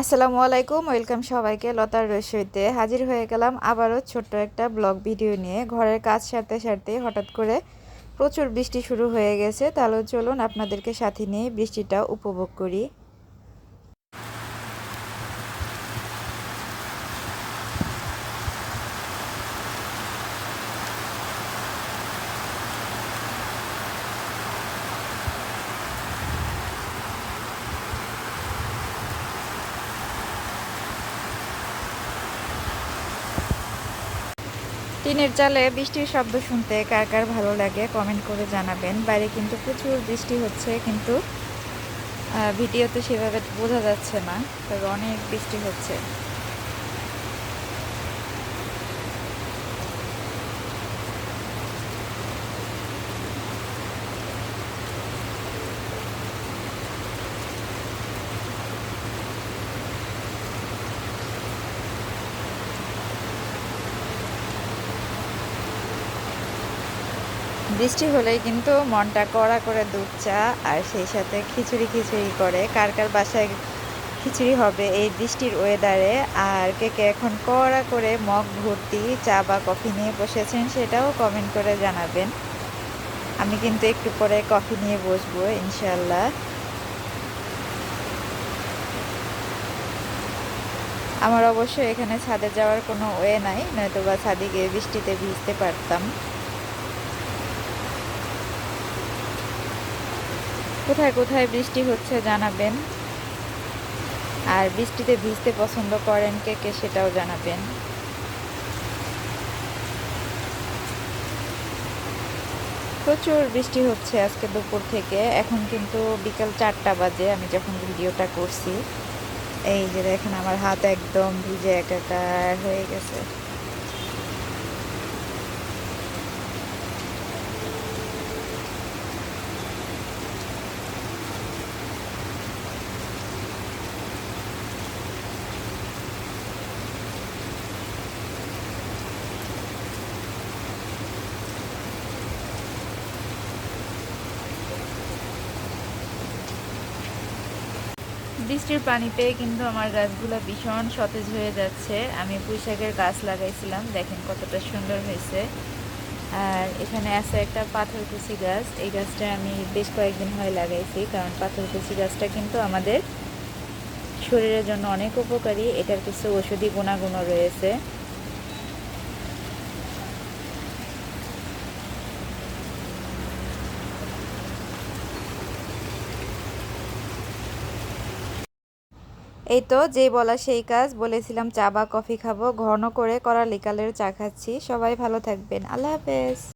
আসসালামু আলাইকুম, ওয়েলকাম সবাইকে লতার রসইতে হাজির হয়ে গেলাম আবারও ছোট্ট একটা ব্লগ ভিডিও নিয়ে। ঘরের কাজ সারতে সারতে হঠাৎ করে প্রচুর বৃষ্টি শুরু হয়ে গেছে। তাহলে চলুন আপনাদেরকে সাথে নিয়ে বৃষ্টিটা উপভোগ করি। টিনের চালে বৃষ্টির শব্দ শুনতে কার কার ভালো লাগে কমেন্ট করে জানাবেন। বাইরে কিন্তু প্রচুর বৃষ্টি হচ্ছে, কিন্তু ভিডিওতে সেভাবে বোঝা যাচ্ছে না, তবে অনেক বৃষ্টি হচ্ছে। বৃষ্টি হলেই কিন্তু মনটা কড়া করে দুধ চা আর সেই সাথে খিচুড়ি খিচুড়ি করে। কার কার বাসায় খিচুড়ি হবে এই বৃষ্টির ওয়েদারে আর কে কে এখন কড়া করে মগ, ভর্তি, চা বা কফি নিয়ে বসেছেন সেটাও কমেন্ট করে জানাবেন। আমি কিন্তু একটু পরে কফি নিয়ে বসবো ইনশাল্লাহ আমার অবশ্য এখানে ছাদে যাওয়ার কোনো ওয়ে নাই নয়তো বা ছাদে গিয়ে বৃষ্টিতে ভিজতে পারতাম। কোথায় কোথায় বৃষ্টি হচ্ছে জানাবেন। আর বৃষ্টিতে ভিজতে পছন্দ করেন কে কে সেটাও জানাবেন। প্রচুর বৃষ্টি হচ্ছে আজকে দুপুর থেকে। এখন কিন্তু বিকাল চারটা বাজে, আমি যখন ভিডিওটা করছি। এই যে দেখেন আমার হাত একদম ভিজে একাকার হয়ে গেছে। বৃষ্টির পানিতে কিন্তু আমার গাছগুলো ভীষণ সতেজ হয়ে যাচ্ছে। আমি পুঁইশাকের গাছ লাগাইছিলাম, দেখেন কতটা সুন্দর হয়েছে। আর এখানে আছে একটা পাথরকুচি গাছ, এই গাছটা আমি বেশ কয়েকদিন হয় লাগাইছি, কারণ পাথরকুচি গাছটা কিন্তু আমাদের শরীরের জন্য অনেক উপকারী, এটার কিছু ওষুধি গুণাগুণও রয়েছে। এই তো যেই বলা সেই কাজ, বলেছিলাম চা বা কফি খাব, ঘন করে করা লিকালের চা খাচ্ছি। সবাই ভালো থাকবেন। আল্লাহ হাফেজ।